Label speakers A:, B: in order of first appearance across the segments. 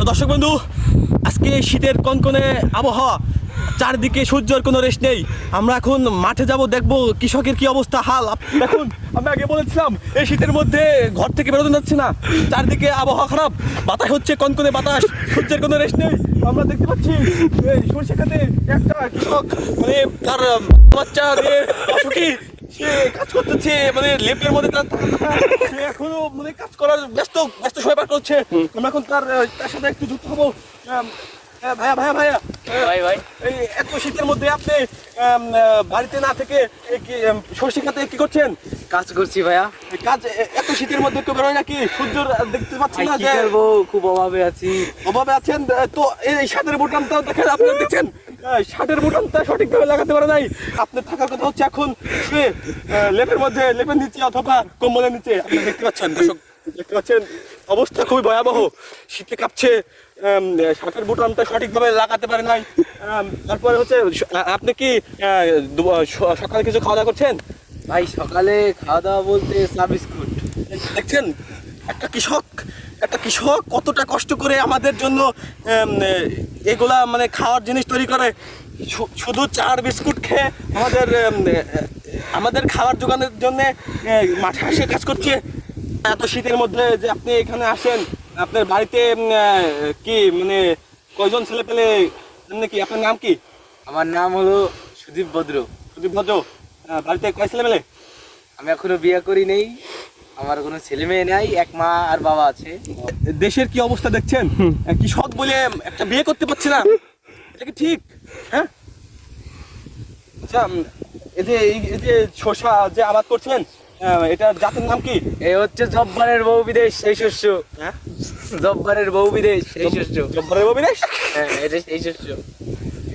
A: তো দর্শক বন্ধু, আজকে শীতের কনকনে আবহাওয়া, চারদিকে সূর্যের কোনো রেশ নেই। আমরা এখন মাঠে যাব, দেখব কৃষকের কি অবস্থা, হাল। দেখুন, আমি আগে বলেছিলাম, এই শীতের মধ্যে ঘর থেকে বেরোতে যাচ্ছে না। চারদিকে আবহাওয়া খারাপ, বাতাস হচ্ছে কনকনে বাতাস, সূর্যের কোনো রেশ নেই। আমরা দেখতে পাচ্ছি সরষে খাতে একটা কৃষক মানে তার বাচ্চা অসুখী। সে কাজ করতেছে মানে লেপের মধ্যে তার সে এখনও মানে কাজ করার ব্যস্ত ব্যস্ত সময় পার করছে। আমরা এখন তার তার সাথে একটু যুক্ত হব। ভাইয়া ভাইয়া ভাইয়া
B: ভাই ভাই।
A: এই এত শীতের মধ্যে আপনি বাড়িতে না থেকে সরষে খাতে কি করছেন?
B: কাজ করছি ভাইয়া।
A: কাজ এত শীতের মধ্যে কেউ বেরোয় নাকি? সূর্য দেখতে পাচ্ছেন না যে
B: খুব অভাবে আছি।
A: অভাবে আছেন তো এই শার্টের বোতামটা দেখেন আপনারা দেখছেন? শার্টের বোতামটা সঠিকভাবে লাগাতে পারে নাই। আপনার থাকার কথা হচ্ছে এখন শুয়ে লেপের মধ্যে লেপের নিচে অথবা কম্বলের নিচে। আপনি দেখতে পাচ্ছেন দর্শক দেখতে পাচ্ছেন অবস্থা খুবই ভয়াবহ। শীতে কাঁপছে শার্টের বোতামটা সঠিকভাবে লাগাতে পারে নাই। তারপরে হচ্ছে আপনি কি সকালে কিছু খাওয়া দাওয়া করছেন?
B: ভাই সকালে খাওয়া দাওয়া বলতে চা বিস্কুট
A: দেখছেন একটা কৃষক একটা কৃষক কতটা কষ্ট করে আমাদের জন্য এগুলা মানে খাওয়ার জিনিস তৈরি করে। শুধু চার বিস্কুট খেয়ে আমাদের আমাদের খাবার জোগানোর জন্য মাঠে আসে কাজ করছে। এত শীতের মধ্যে যে আপনি এখানে আসেন আপনার বাড়িতে কি মানে কয়জন ছেলে পেলে কি আপনার নাম কি?
B: আমার নাম হলো সুদীপ ভদ্র।
A: সুদীপ ভদ্র। বাড়িতে কয় ছেলে মেলে
B: আমি এখনও বিয়ে করি নেই। আমার কোনো ছেলে মেয়ে নাই এক মা আর বাবা আছে।
A: দেশের কি অবস্থা দেখছেন? কি সৎ বলে একটা বিয়ে করতে পারছে না? এটা কি ঠিক? হ্যাঁ? আচ্ছা এই যে এই এই যে শসা যে আবাদ করছেন এটার জাতের নাম কি?
B: এই হচ্ছে জব্বারের বউ বিদেশ সেই শস্য।
A: হ্যাঁ?
B: জব্বারের বউ বিদেশ সেই শস্য।
A: জব্বরের অবিনাশ
B: হ্যাঁ এটা সেই শস্য।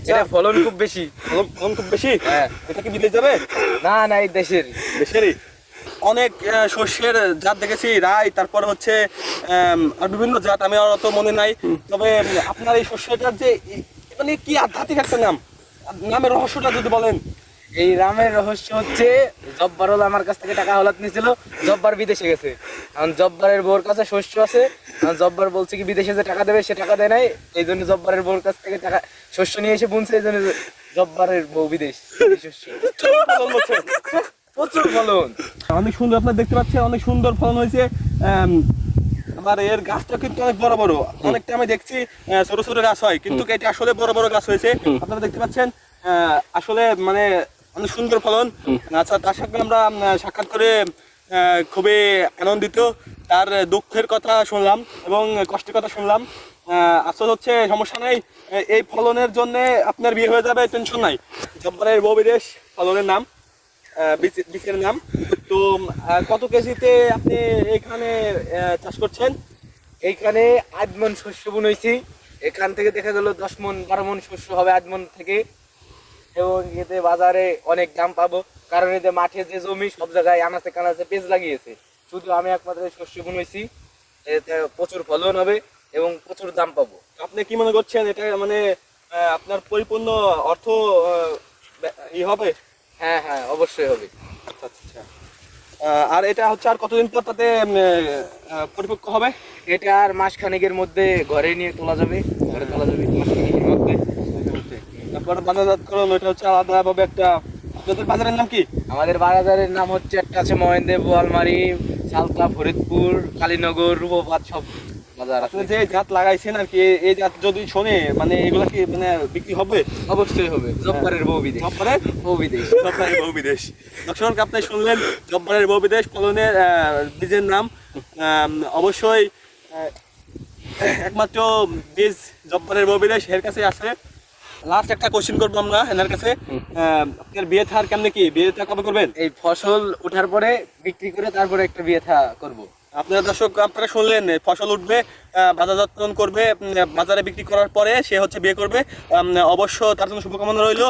B: এটা ফলন খুব বেশি।
A: ফলন ফলন খুব বেশি?
B: হ্যাঁ।
A: এটা কি বিদেশ যাবে?
B: না না এই দেশের
A: দেশেরই? অনেক শস্যের জাত দেখেছি রাই তারপর হচ্ছে আর বিভিন্ন জাত আমি আর অত মনে নাই। তবে আপনার এই শস্যটার যে মানে কি আধ্যাত্মিক একটা নাম? নামের রহস্যটা যদি বলেন।
B: এই রামের রহস্য হচ্ছে জব্বার হলো আমার কাছ থেকে টাকা হলাত নিয়েছিল জব্বার বিদেশে গেছে। কারণ জব্বারের বউর কাছে শস্য আছে এখন জব্বার বলছে কি বিদেশে যে টাকা দেবে সে টাকা দেয় নাই এই জন্য জব্বারের বউর কাছ থেকে টাকা শস্য নিয়ে এসে বুনছে এই জন্য জব্বারের বউ বিদেশ শস্য। প্রচুর ফলন।
A: অনেক সুন্দর আপনার দেখতে পাচ্ছেন অনেক সুন্দর ফলন হয়েছে। আম, আবার এর গাছটা কিন্তু অনেক বড় বড়। অনেকটা আমি দেখছি ছোট ছোট গাছ হয় কিন্তু এটা আসলে বড় বড় গাছ হয়েছে। আপনারা দেখতে পাচ্ছেন আসলে মানে অনেক সুন্দর ফলন। আচ্ছা তার সাথে আমরা সাক্ষাৎ করে আহ, খুবই আনন্দিত। তার দুঃখের কথা শুনলাম এবং কষ্টের কথা শুনলাম। আসল হচ্ছে সমস্যা নাই। এই ফলনের জন্য আপনার বিয়ে হয়ে যাবে টেনশন নাই। জব্বারের বউ বিদেশ ফলনের নাম। বীজের নাম। তো কত কেজিতে আপনি এখানে চাষ করছেন?
B: এইখানে আট মন শস্য বুনেছি। এখান থেকে দেখা গেল দশ মন বারো মন শস্য হবে আট মন থেকে। এবং এতে বাজারে অনেক দাম পাবো। কারণ এতে মাঠে যে জমি সব জায়গায় আনাচে কানাচে পেজ লাগিয়েছে। শুধু আমি একমাত্র শস্য বুনেছি। এতে প্রচুর ফলন হবে এবং প্রচুর দাম পাবো।
A: আপনি কি মনে করছেন এটা মানে আপনার পরিপূর্ণ অর্থ ই হবে?
B: হ্যাঁ হ্যাঁ অবশ্যই হবে।
A: আচ্ছা। আচ্ছা আর এটা হচ্ছে আর কতদিন পর তাতে পরিপক্ক হবে?
B: এটা আর মাস খানেকের মধ্যে ঘরে নিয়ে তোলা যাবে। ঘরে তোলা যাবে খানেকের মধ্যে।
A: তারপর বাজারজাতকরণ এটা হচ্ছে আলাদাভাবে একটা আপনাদের বাজারের নাম কি?
B: আমাদের বাজারের নাম হচ্ছে একটা আছে মহেন্দ্র বোয়ালমারি সালকা ফরিদপুর কালীনগর রূপবাদ সব।
A: যে জাত লাগাইছেন আর কি এই- জাত যদি শোনে মানে এগুলা কি মানে বিক্রি হবে?
B: অবশ্যই হবে। জব্বারের বউ বিদেশ।
A: জব্বারের
B: বউ বিদেশ।
A: জব্বারের বউ বিদেশ। দর্শক আপনি শুনলেন জব্বারের বউ বিদেশ ফলনের আহ, বীজের নাম। অবশ্যই একমাত্র বীজ জব্বারের বউ বিদেশ এর কাছে আছে। লাস্ট একটা কোশ্চেন করব আমরা এনার কাছে। আপনার বিয়ে থার কেমনে কি? বিয়ে থা কবে করবেন?
B: এই ফসল ওঠার পরে বিক্রি করে তারপরে একটা বিয়ে থা করব।
A: আপনারা দর্শক আপনারা শুনলেন ফসল উঠবে আহ, যত্ন করবে বাজারে বিক্রি করার পরে সে হচ্ছে বিয়ে করবে। অবশ্য তার জন্য শুভকামনা রইল।